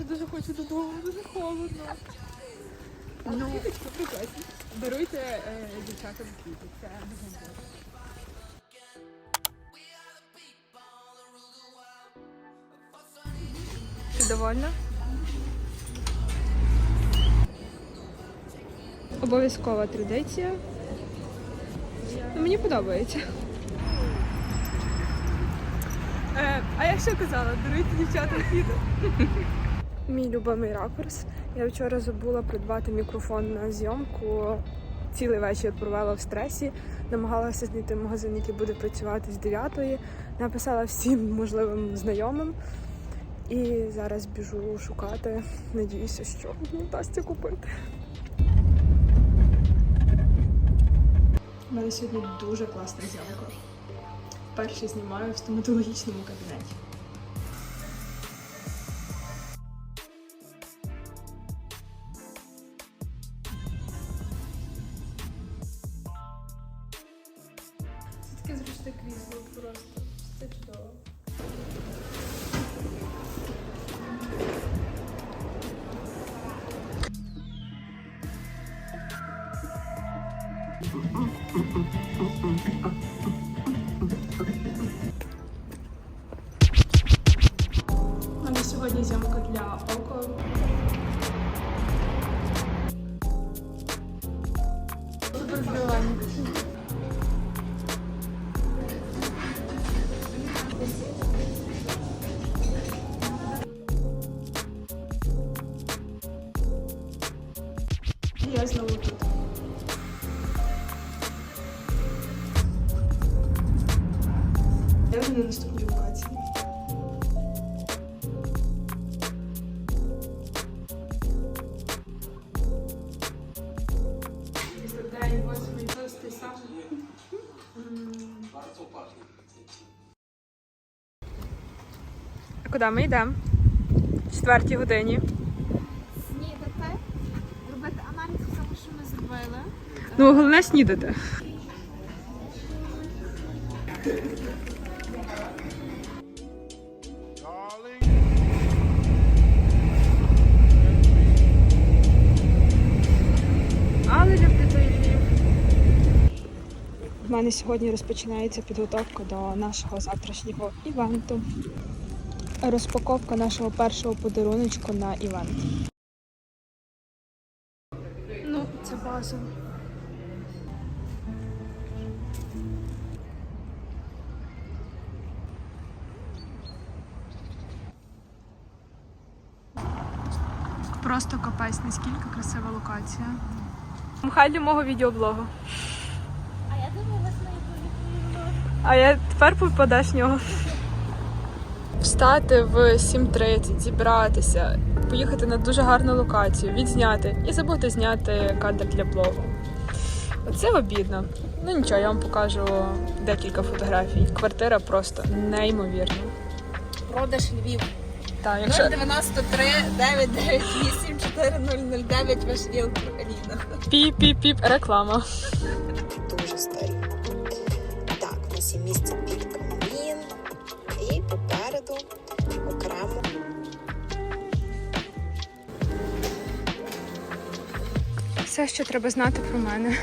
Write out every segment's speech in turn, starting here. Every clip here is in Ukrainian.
Я дуже хочу додому, дуже холодно. Ну, прекрасно. Даруйте е, дівчатам квіти. Це дуже добре. Ти довольна? Обов'язкова традиція. Ну, мені подобається. Е, а я що казала? Даруйте дівчатам квіти. Мій любимий ракурс. Я вчора забула придбати мікрофон на зйомку. Цілий вечір провела в стресі, намагалася знайти магазин, який буде працювати з 9 Написала всім можливим знайомим. І зараз біжу шукати. Надіюся, що вдасться купити. У мене сьогодні дуже класна зйомка. Вперше знімаю в стоматологічному кабінеті. Це крісло просто. Це чудово. У Я знову тут. Я вже на наступній локації. А куди ми йдемо? В четвертій годині. Ну, головне снідати. Але люблю той Львів. У мене сьогодні розпочинається підготовка до нашого завтрашнього івенту. Розпаковка нашого першого подаруночку на івент. Це. Просто капець, наскільки красива локація. Хай для мого відеоблогу. А я дивилась на його А я тепер попадеш в нього. Встати в 7.30, зібратися, поїхати на дуже гарну локацію, відзняти і забути зняти кадр для блогу. Це обідно. Ну нічого, я вам покажу декілька фотографій. Квартира просто неймовірна. Продаж Львів. Так, якщо 093 998 4009 ваш Іл Аліна. піп-піп-піп, реклама. дуже старі. Так, у нас є місце Все, що треба знати про мене.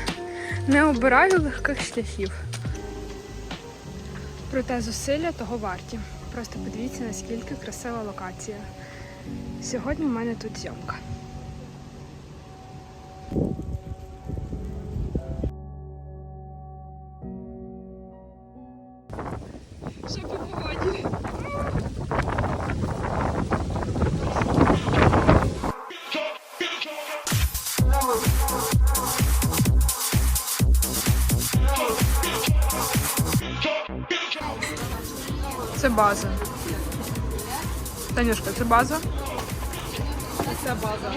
Не обираю легких шляхів. Проте зусилля того варті. Просто подивіться, наскільки красива локація. Сьогодні в мене тут зйомка. Ще по погоді. Це база. Танюшка, це база? Це база.